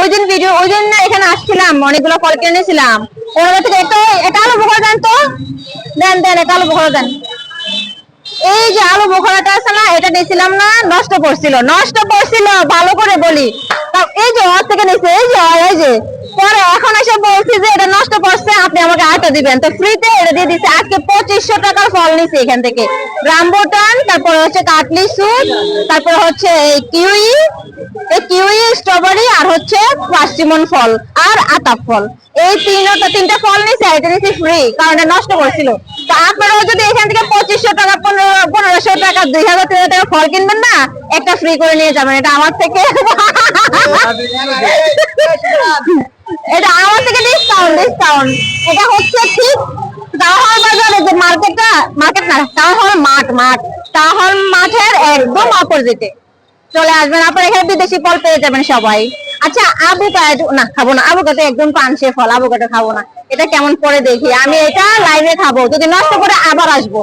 ওই ভিডিও এখানে আসছিলাম, অনেকগুলো ফল কিনেছিলাম। ওনাদের থেকে এটা আলু বোখরা দেন তো। দেন দেন এটা আলু বোখরা দেন। এই যে আলু বোখরাটা আছে না, এটা নিয়েছিলাম না, নষ্ট করছিল নষ্ট করছিল ভালো করে বলি। এই যে ওর থেকে নিয়েছে, এই যে এই যে। পরে এখন এসে বলছি যে এটা নষ্ট আমাকে দিবেন তো ফ্রিতে এটা দিয়ে দিচ্ছে আজকে পঁচিশশো টাকার ফল নিছে এখান থেকে রামবুটান তারপর হচ্ছে কাটলি সুট তারপর হচ্ছে কিউই কিউই স্ট্রবেরি আর হচ্ছে পার্সিমন ফল আর আতাপ ফল এই তিনটা তিনটা ফল নিছে এটা নিচ্ছে ফ্রি কারণ এটা নষ্ট করছিল তো আপনারাও যদি এখান থেকে পঁচিশশো টাকা পনেরো পনেরোশো টাকা দুই হাজার তিন টাকা ফল কিনবেন না একটা ফ্রি করে নিয়ে যাবেন এটা আমার থেকে এটা আমার থেকে ডিসকাউন্ট ডিসকাউন্ট এটা হচ্ছে ঠিক টাউন বাজারে যে মার্কেটটা মার্কেট না টাউন মাঠ মাঠ। টাউন মাঠের একদম অপোজিটে চলে আসবেন, আপনার এখানে বিদেশি ফল পেয়ে যাবেন সবাই। আচ্ছা আবু না, খাব না। আবু কাটে একদম পানসে ফল আবু কাটে খাব না। এটা কেমন পরে দেখি? আমি এটা লাইভে খাব। যদি নষ্ট করে আবার আসব।